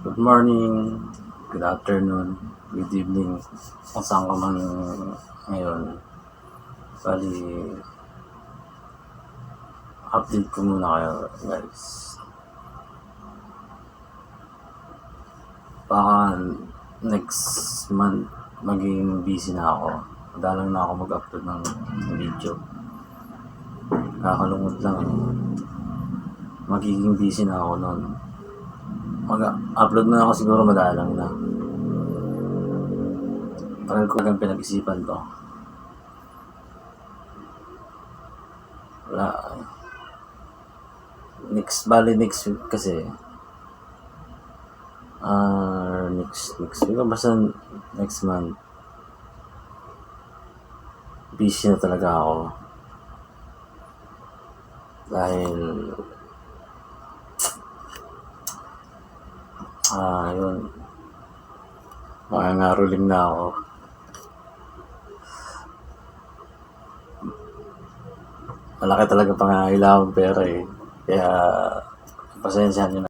Good morning, good afternoon, good evening, kung saan ka man ngayon. Bali, update ko muna kayo guys. Baka next month maging busy na ako. Madalang na ako mag-upload ng video. Nakakalungkot lang eh. Magiging busy na ako noon mag-upload na ako siguro madalang na. Tagal ko lang pinag-isipan to. Wala. Next, bali next week kasi. Ah, next, next week. Basta next month. Busy na talaga ako. Dahil Ah, yun. Makangaruling na ako. Malaki talaga pangangailangan pera eh. Kaya, pasensya nyo na.